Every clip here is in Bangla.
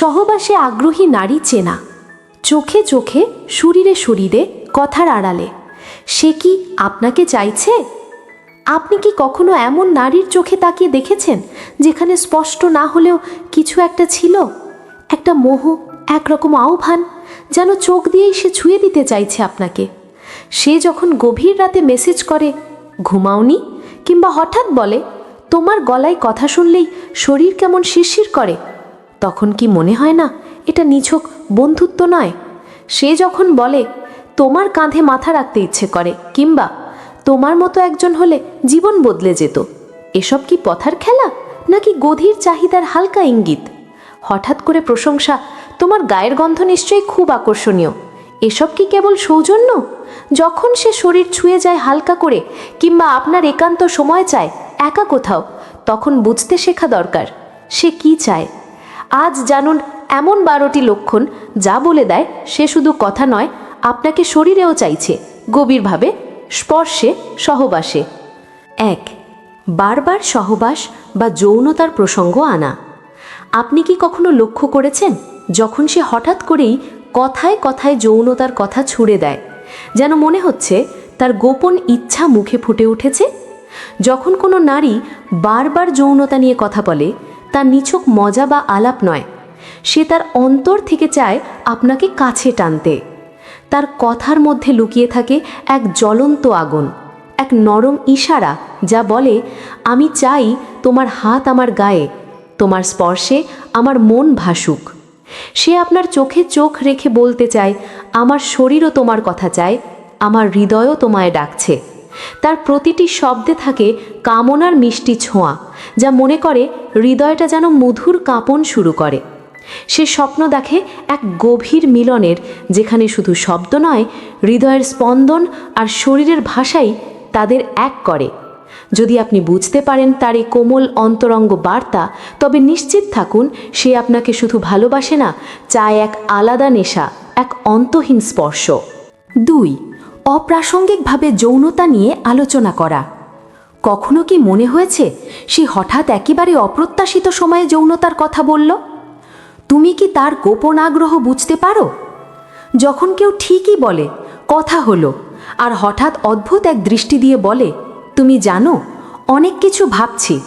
সহবাসে আগ্রহী নারী চেনা। চোখে চোখে, শরীরে শরীরে কথার আড়ালে, সে কি আপনাকে চাইছে? আপনি কি কখনো এমন নারীর চোখে তাকিয়ে দেখেছেন, যেখানে স্পষ্ট না হলেও কিছু একটা ছিল? একটা মোহ, একরকম আহ্বান, যেন চোখ দিয়েই সে ছুঁয়ে দিতে চাইছে আপনাকে। সে যখন গভীর রাতে মেসেজ করে, ঘুমাওনি? কিংবা হঠাৎ বলে, তোমার গলায় কথা শুনলেই শরীর কেমন শিরশির করে। তখন কি মনে হয় না এটা নিছক বন্ধুত্ব নয়? সে যখন বলে, তোমার কাঁধে মাথা রাখতে ইচ্ছে করে, কিংবা তোমার মতো একজন হলে জীবন বদলে যেত, এসব কি পথার খেলা, নাকি গধীর চাহিদার হালকা ইঙ্গিত? হঠাৎ করে প্রশংসা, তোমার গায়ের গন্ধ নিশ্চয়ই খুব আকর্ষণীয়, এসব কি কেবল সৌজন্য? যখন সে শরীর ছুঁয়ে যায় হালকা করে, কিংবা আপনার একান্ত সময় চায়, একা কোথাও, তখন বুঝতে শেখা দরকার, সে কি চায়? আজ জানুন এমন বারোটি লক্ষণ যা বলে দেয় সে শুধু কথা নয়, আপনাকে শরীরেও চাইছে, গভীরভাবে, স্পর্শে, সহবাসে। এক, বারবার সহবাস বা যৌনতার প্রসঙ্গ আনা। আপনি কি কখনো লক্ষ্য করেছেন, যখন সে হঠাৎ করেই কথায় কথায় যৌনতার কথা ছুড়ে দেয়, যেন মনে হচ্ছে তার গোপন ইচ্ছা মুখে ফুটে উঠেছে? যখন কোনো নারী বারবার যৌনতা নিয়ে কথা বলে তার নিছক মজা বা আলাপ নয়। সে তার অন্তর থেকে চায় আপনাকে কাছে টানতে। তার কথার মধ্যে লুকিয়ে থাকে এক জ্বলন্ত আগুন, এক নরম ইশারা যা বলে, আমি চাই তোমার হাত আমার গায়ে, তোমার স্পর্শে আমার মন ভাসুক। সে আপনার চোখে চোখ রেখে বলতে চায়, আমার শরীরও তোমার কথা চায়, আমার হৃদয়ও তোমায় ডাকছে। তার প্রতিটি শব্দে থাকে কামনার মিষ্টি ছোঁয়া, যা মনে করে হৃদয়টা যেন মধুর কাঁপন শুরু করে। সে স্বপ্ন দেখে এক গভীর মিলনের, যেখানে শুধু শব্দ নয়, হৃদয়ের স্পন্দন আর শরীরের ভাষাই তাদের এক করে। যদি আপনি বুঝতে পারেন তার এই কোমল অন্তরঙ্গ বার্তা, তবে নিশ্চিত থাকুন সে আপনাকে শুধু ভালোবাসে না, চায় এক আলাদা নেশা, এক অন্তহীন স্পর্শ। দুই অপ্রাসঙ্গিকভাবে যৌনতা নিয়ে আলোচনা করা। কখনো কি মনে হয়েছে সে হঠাৎ একেবারে অপ্রত্যাশিত সময়ে যৌনতার কথা বলল? তুমি কি তার গোপন আগ্রহ বুঝতে পারো? যখন কেউ ঠিকই বলে, কথা হলো, আর হঠাৎ অদ্ভুত এক দৃষ্টি দিয়ে বলে, তুমি জানো, অনেক কিছু ভাবছি।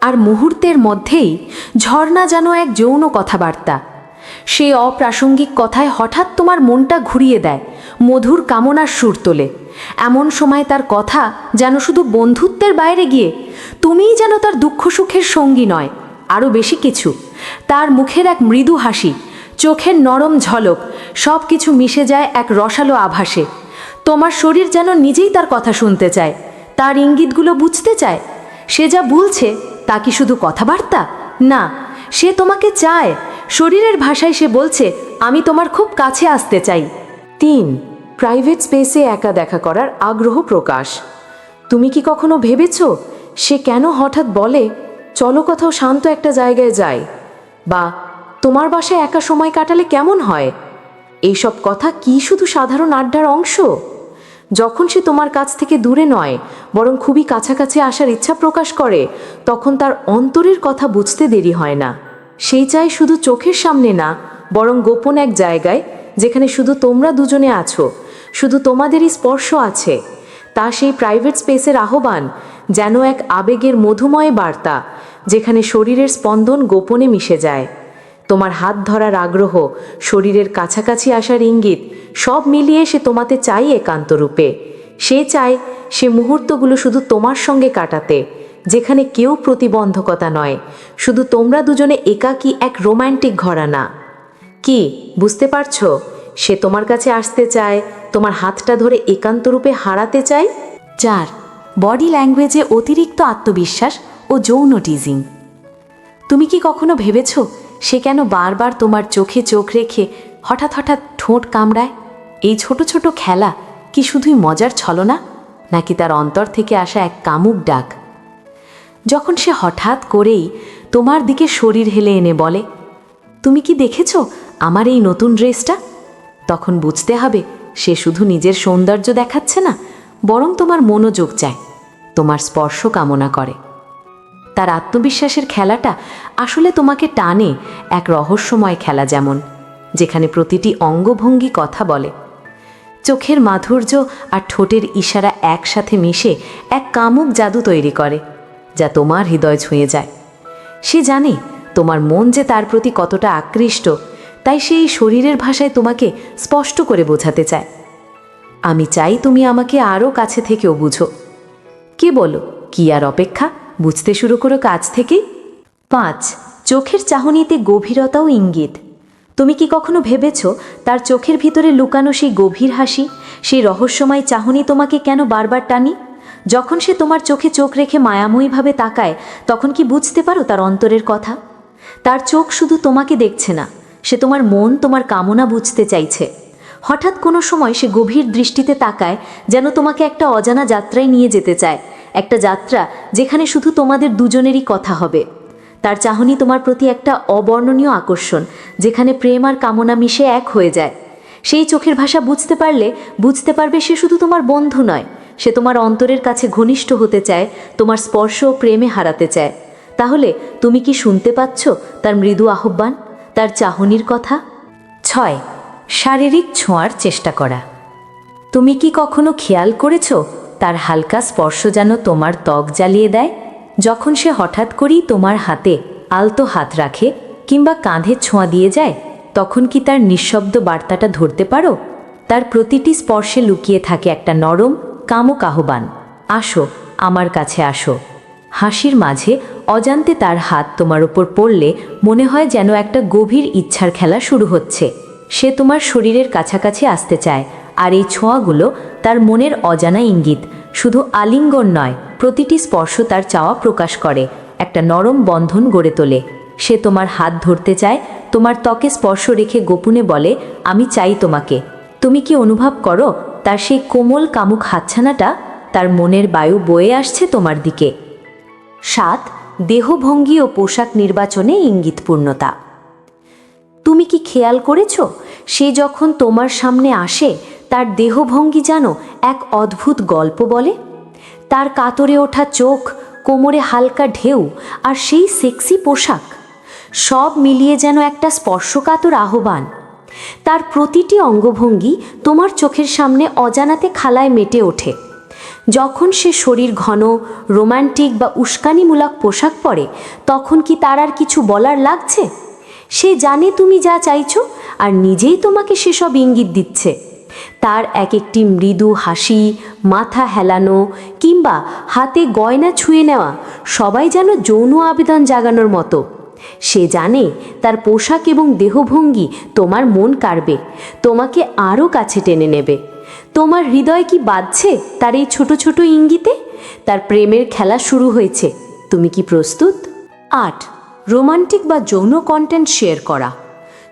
আর মুহূর্তের মধ্যেই ঝর্ণা যেন এক যৌন কথাবার্তা। সে অপ্রাসঙ্গিক কথায় হঠাৎ তোমার মনটা ঘুরিয়ে দেয়, মধুর কামনার সুর তোলে। এমন সময় তার কথা যেন শুধু বন্ধুত্বের বাইরে গিয়ে, তুমিই যেন তার দুঃখ সুখের সঙ্গী নয়, আরও বেশি কিছু। তার মুখের এক মৃদু হাসি, চোখের নরম ঝলক সব কিছু মিশে যায় এক রসালো আভাসে। তোমার শরীর যেন নিজেই তার কথা শুনতে চায়, তার ইঙ্গিতগুলো বুঝতে চায়। সে যা বলছে, তা কি শুধু কথাবার্তা? না, সে তোমাকে চায় শরীরের ভাষায় সে বলছে, আমি তোমার খুব কাছে আসতে চাই। তিন, প্রাইভেট স্পেসে একা দেখা করার আগ্রহ প্রকাশ। তুমি কি কখনো ভেবেছ, সে কেন হঠাৎ বলে, চলো কোথাও শান্ত একটা জায়গায় যাই বা, তোমার বাসায় একা সময় কাটালে কেমন হয়? এইসব কথা কি শুধু সাধারণ আড্ডার অংশ? যখন সে তোমার কাছ থেকে দূরে নয়, বরং খুবই কাছাকাছি আসার ইচ্ছা প্রকাশ করে, তখন তার অন্তরের কথা বুঝতে দেরি হয় না। সেই চাই শুধু চোখের সামনে না, বরং গোপন এক জায়গায়, যেখানে শুধু তোমরা দুজনে আছো, শুধু তোমাদেরই স্পর্শ আছে। তা সেই প্রাইভেট স্পেসের আহ্বান, যেন এক আবেগের মধুময় বার্তা, যেখানে শরীরের স্পন্দন গোপনে মিশে যায়। তোমার হাত ধরার আগ্রহ, শরীরের কাছাকাছি আসার ইঙ্গিত, সব মিলিয়ে সে তোমাতে চাই একান্ত রূপে সে চায় সে মুহূর্তগুলো শুধু তোমার সঙ্গে কাটাতে যেখানে কেউ প্রতিবন্ধকতা নয়। শুধু তোমরা দুজনে একাকী এক রোম্যান্টিক ঘরানা। কি, বুঝতে পারছ? সে তোমার কাছে আসতে চায়, তোমার হাতটা ধরে একান্ত রূপে হারাতে চায়? চার বডি ল্যাঙ্গুয়েজে অতিরিক্ত আত্মবিশ্বাস ও যৌন টিজিং তুমি কি কখনো ভেবেছ, সে কেন বারবার তোমার চোখে চোখ রেখে হঠাৎ হঠাৎ ঠোঁট কামড়ায়? এই ছোট ছোট খেলা কি শুধুই মজার ছলনা? নাকি তার অন্তর থেকে আসা এক কামুক ডাক? যখন সে হঠাৎ করেই তোমার দিকে শরীর হেলে এনে বলে, তুমি কি দেখেছ আমার এই নতুন ড্রেসটা? তখন বুঝতে হবে সে শুধু নিজের সৌন্দর্য দেখাচ্ছে না, বরং তোমার মনোযোগ চায়, তোমার স্পর্শ কামনা করে। তার আত্মবিশ্বাসের খেলাটা আসলে তোমাকে টানে এক রহস্যময় খেলা যেমন, যেখানে প্রতিটি অঙ্গভঙ্গি কথা বলে। চোখের মাধুর্য আর ঠোঁটের ইশারা একসাথে মিশে এক কামুক জাদু তৈরি করে। যা তোমার হৃদয় ছুঁয়ে যায়। সে জানে তোমার মন যে তার প্রতি কতটা আকৃষ্ট, তাই সে এই শরীরের ভাষায় তোমাকে স্পষ্ট করে বোঝাতে চায়। আমি চাই তুমি আমাকে আরও কাছে থেকেও বুঝো। কে বলো, কি আর অপেক্ষা? বুঝতে শুরু করো কাজ থেকেই। পাঁচ, চোখের চাহনিতে গভীরতাও ইঙ্গিত। তুমি কি কখনো ভেবেছ, তার চোখের ভিতরে লুকানো সেই গভীর হাসি, সেই রহস্যময় চাহনি তোমাকে কেন বারবার টানি? যখন সে তোমার চোখে চোখ রেখে মায়াময়ীভাবে তাকায়, তখন কি বুঝতে পারো তার অন্তরের কথা? তার চোখ শুধু তোমাকে দেখছে না, সে তোমার মন, তোমার কামনা বুঝতে চাইছে। হঠাৎ কোনো সময় সে গভীর দৃষ্টিতে তাকায়, যেন তোমাকে একটা অজানা যাত্রায় নিয়ে যেতে চায়, একটা যাত্রা যেখানে শুধু তোমাদের দুজনেরই কথা হবে। তার চাহনি তোমার প্রতি একটা অবর্ণনীয় আকর্ষণ, যেখানে প্রেম আর কামনা মিশে এক হয়ে যায়। সেই চোখের ভাষা বুঝতে পারলে, বুঝতে পারবে সে শুধু তোমার বন্ধু নয়। সে তোমার অন্তরের কাছে ঘনিষ্ঠ হতে চায়, তোমার স্পর্শ ও প্রেমে হারাতে চায়। তাহলে তুমি কি শুনতে পাচ্ছ তার মৃদু আহ্বান, তার চাহনির কথা? ছয়, শারীরিক ছোঁয়ার চেষ্টা করা। তুমি কি কখনো খেয়াল করেছ তার হালকা স্পর্শ যেন তোমার ত্বক জ্বালিয়ে দেয়? যখন সে হঠাৎ করেই তোমার হাতে আলতো হাত রাখে কিংবা কাঁধে ছোঁয়া দিয়ে যায় তখন কি তার নিঃশব্দ বার্তাটা ধরতে পারো? তার প্রতিটি স্পর্শে লুকিয়ে থাকে একটা নরম, কামক আহ্বান। আসো, আমার কাছে আসো। হাসির মাঝে অজান্তে তার হাত তোমার ওপর পড়লে মনে হয় যেন একটা গভীর ইচ্ছার খেলা শুরু হচ্ছে। সে তোমার শরীরের কাছাকাছি আসতে চায়, আর এই ছোঁয়াগুলো তার মনের অজানা ইঙ্গিত। শুধু আলিঙ্গন নয়, প্রতিটি স্পর্শ তার চাওয়া প্রকাশ করে, একটা নরম বন্ধন গড়ে তোলে। সে তোমার হাত ধরতে চায়, তোমার ত্বকে স্পর্শ রেখে গোপনে বলে, আমি চাই তোমাকে। তুমি কি অনুভব করো, তার সেই কোমল কামুক হাতছানাটা, তার মনের বায়ু বয়ে আসছে তোমার দিকে? সাত, দেহভঙ্গি ও পোশাক নির্বাচনে ইঙ্গিতপূর্ণতা। তুমি কি খেয়াল করেছ, সে যখন তোমার সামনে আসে, তার দেহভঙ্গি যেন এক অদ্ভুত গল্প বলে? তার কাতরে ওঠা চোখ, কোমরে হালকা ঢেউ, আর সেই সেক্সি পোশাক সব মিলিয়ে যেন একটা স্পর্শকাতর আহ্বান। তার প্রতিটি অঙ্গভঙ্গি তোমার চোখের সামনে অজানাতে খালায় মেটে ওঠে। যখন সে শরীর ঘন, রোমান্টিক বা উস্কানিমূলক পোশাক পরে, তখন কি তার আর কিছু বলার লাগছে? সে জানে তুমি যা চাইছো আর নিজেই তোমাকে সেসব ইঙ্গিত দিচ্ছে। তার এক একটি মৃদু হাসি, মাথা হেলানো কিংবা হাতে গয়না ছুঁয়ে নেওয়া সবাই যেন যৌন আবেদন জাগানোর মতো। সে জানে তার পোশাক এবং দেহভঙ্গি তোমার মন কাড়বে, তোমাকে আরও কাছে টেনে নেবে। তোমার হৃদয় কি বাজছে তার এই ছোট ছোট ইঙ্গিতে? তার প্রেমের খেলা শুরু হয়েছে, তুমি কি প্রস্তুত? আট, রোমান্টিক বা যৌন কন্টেন্ট শেয়ার করা।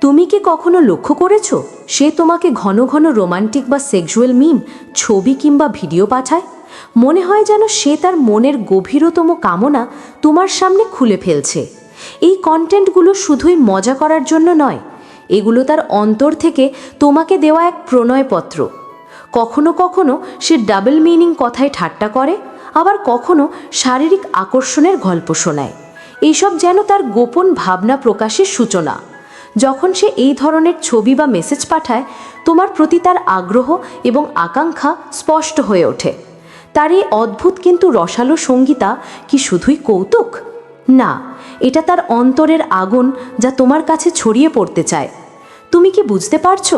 তুমি কি কখনো লক্ষ্য করেছ সে তোমাকে ঘন ঘন রোমান্টিক বা সেক্সুয়াল মিম ছবি কিংবা ভিডিও পাঠায়? মনে হয় যেন সে তার মনের গভীরতম কামনা তোমার সামনে খুলে ফেলছে। এই কন্টেন্টগুলো শুধুই মজা করার জন্য নয়, এগুলো তার অন্তর থেকে তোমাকে দেওয়া এক প্রণয়পত্র। কখনো কখনো সে ডাবল মিনিং কথায় ঠাট্টা করে, আবার কখনো শারীরিক আকর্ষণের গল্প শোনায়। এইসব যেন তার গোপন ভাবনা প্রকাশের সূচনা। যখন সে এই ধরনের ছবি বা মেসেজ পাঠায়, তোমার প্রতি তার আগ্রহ এবং আকাঙ্ক্ষা স্পষ্ট হয়ে ওঠে। তার এই অদ্ভুত কিন্তু রসালো সঙ্গীতা কি শুধুই কৌতুক? না এটা তার অন্তরের আগুন যা তোমার কাছে ছড়িয়ে পড়তে চায়। তুমি কি বুঝতে পারছ?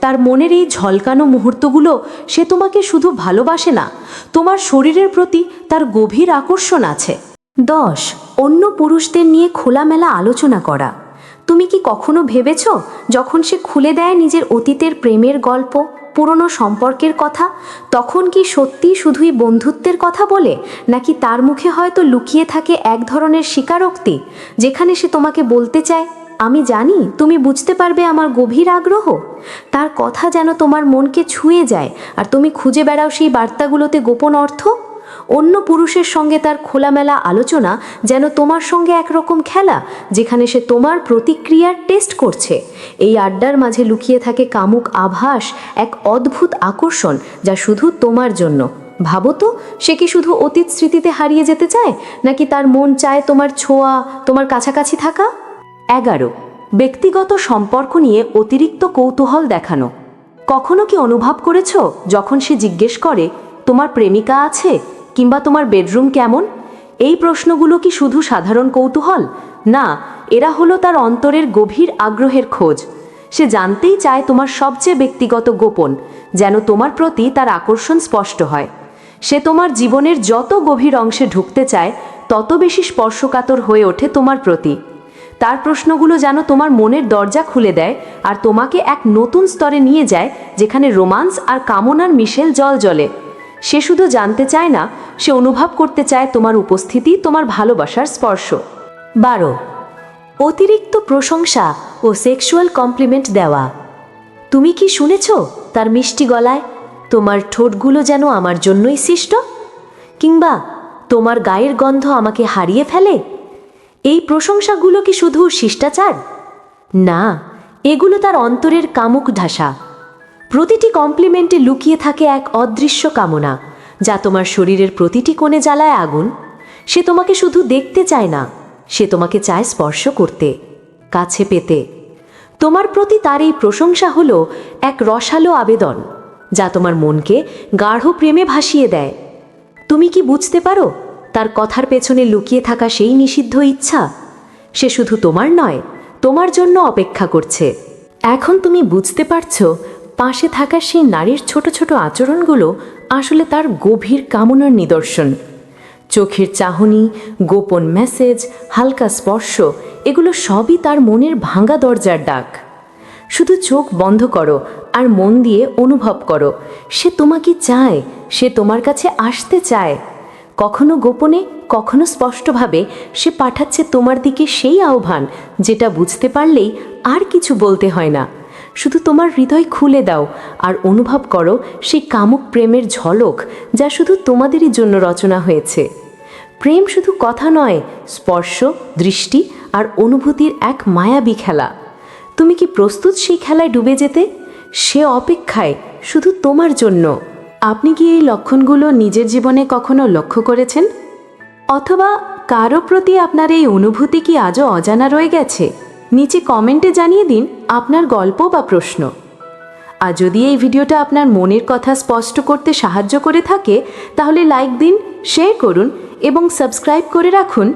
তার মনের এই ঝলকানো মুহূর্তগুলো সে তোমাকে শুধু ভালোবাসে না, তোমার শরীরের প্রতি তার গভীর আকর্ষণ আছে। দশ, অন্য পুরুষদের নিয়ে খোলামেলা আলোচনা করা। তুমি কি কখনো ভেবেছ, যখন সে খুলে দেয় নিজের অতীতের প্রেমের গল্প? পুরনো সম্পর্কের কথা? তখন কি সত্যি শুধুই বন্ধুত্বের কথা বলে? নাকি তার মুখে হয়তো লুকিয়ে থাকে এক ধরনের স্বীকারোক্তি, যেখানে সে তোমাকে বলতে চায়, আমি জানি, তুমি বুঝতে পারবে আমার গভীর আগ্রহ তার কথা যেন তোমার মনকে ছুঁয়ে যায়, আর তুমি খুঁজে বেড়াও সেই বার্তাগুলোতে গোপন অর্থ? অন্য পুরুষের সঙ্গে তার খোলামেলা আলোচনা যেন তোমার সঙ্গে একরকম খেলা, যেখানে সে তোমার প্রতিক্রিয়ার টেস্ট করছে। এই আড্ডার মাঝে লুকিয়ে থাকে কামুক আভাস, এক অদ্ভুত আকর্ষণ যা শুধু তোমার জন্য। ভাবো তো, সে কি শুধু অতীত স্মৃতিতে হারিয়ে যেতে চায়, নাকি তার মন চায় তোমার ছোঁয়া, তোমার কাছাকাছি থাকা? এগারো। ব্যক্তিগত সম্পর্ক নিয়ে অতিরিক্ত কৌতূহল দেখানো। কখনো কি অনুভব করেছ, যখন সে জিজ্ঞেস করে, তোমার প্রেমিকা আছে? কিংবা তোমার বেডরুম কেমন? এই প্রশ্নগুলো কি শুধু সাধারণ কৌতূহল? না, এরা হলো তার অন্তরের গভীর আগ্রহের খোঁজ। সে জানতেই চায় তোমার সবচেয়ে ব্যক্তিগত গোপন, যেন তোমার প্রতি তার আকর্ষণ স্পষ্ট হয়। সে তোমার জীবনের যত গভীর অংশে ঢুকতে চায়, তত বেশি স্পর্শকাতর হয়ে ওঠে তোমার প্রতি। তার প্রশ্নগুলো যেন তোমার মনের দরজা খুলে দেয় আর তোমাকে এক নতুন স্তরে নিয়ে যায়, যেখানে রোমান্স আর কামনার মিশেল জল জ্বলে। সে শুধু জানতে চায় না, সে অনুভব করতে চায় তোমার উপস্থিতি, তোমার ভালোবাসার স্পর্শ। বারো, অতিরিক্ত প্রশংসা ও সেক্সুয়াল কমপ্লিমেন্ট দেওয়া। তুমি কি শুনেছ তার মিষ্টি গলায়, তোমার ঠোঁটগুলো যেন আমার জন্যই সৃষ্ট? কিংবা, তোমার গায়ের গন্ধ আমাকে হারিয়ে ফেলে? এই প্রশংসাগুলো কি শুধু শিষ্টাচার? না, এগুলো তার অন্তরের কামুক ঢাসা প্রতিটি কমপ্লিমেন্টে লুকিয়ে থাকে এক অদৃশ্য কামনা, যা তোমার শরীরের প্রতিটি কোণে জ্বালায় আগুন। সে তোমাকে শুধু দেখতে চায় না, সে তোমাকে চায় স্পর্শ করতে, কাছে পেতে। তোমার প্রতি তার এই প্রশংসা হলো এক রসালো আবেদন, যা তোমার মনকে গাঢ় প্রেমে ভাসিয়ে দেয়। তুমি কি বুঝতে পারো, তার কথার পেছনে লুকিয়ে থাকা সেই নিষিদ্ধ ইচ্ছা? সে শুধু তোমার নয়, তোমার জন্য অপেক্ষা করছে। এখন তুমি বুঝতে পারছ পাশে থাকা সেই নারীর ছোট ছোট আচরণগুলো আসলে তার গভীর কামনার নিদর্শন। চোখের চাহনি, গোপন মেসেজ হালকা স্পর্শ, এগুলো সবই তার মনের ভাঙা দরজার ডাক। শুধু চোখ বন্ধ করো আর মন দিয়ে অনুভব করো, সে তোমাকে চায়, সে তোমার কাছে আসতে চায়। কখনো গোপনে, কখনো স্পষ্টভাবে সে পাঠাচ্ছে তোমার দিকে সেই আহ্বান, যেটা বুঝতে পারলেই আর কিছু বলতে হয় না। শুধু তোমার হৃদয় খুলে দাও, আর অনুভব করো সেই কামুক প্রেমের ঝলক যা শুধু তোমাদেরই জন্য রচনা হয়েছে। প্রেম শুধু কথা নয়, স্পর্শ, দৃষ্টি আর অনুভূতির এক মায়াবী খেলা। তুমি কি প্রস্তুত সেই খেলায় ডুবে যেতে? সে অপেক্ষায় শুধু তোমার জন্য। আপনি কি এই লক্ষণগুলো নিজের জীবনে কখনো লক্ষ্য করেছেন? অথবা কারও প্রতি আপনার এই অনুভূতি কি আজও অজানা রয়ে গেছে? নিচে কমেন্টে জানিয়ে দিন আপনার গল্প বা প্রশ্ন। আর যদি এই ভিডিওটা আপনার মনের কথা স্পষ্ট করতে সাহায্য করে থাকে, তাহলে লাইক দিন, শেয়ার করুন এবং সাবস্ক্রাইব করে রাখুন।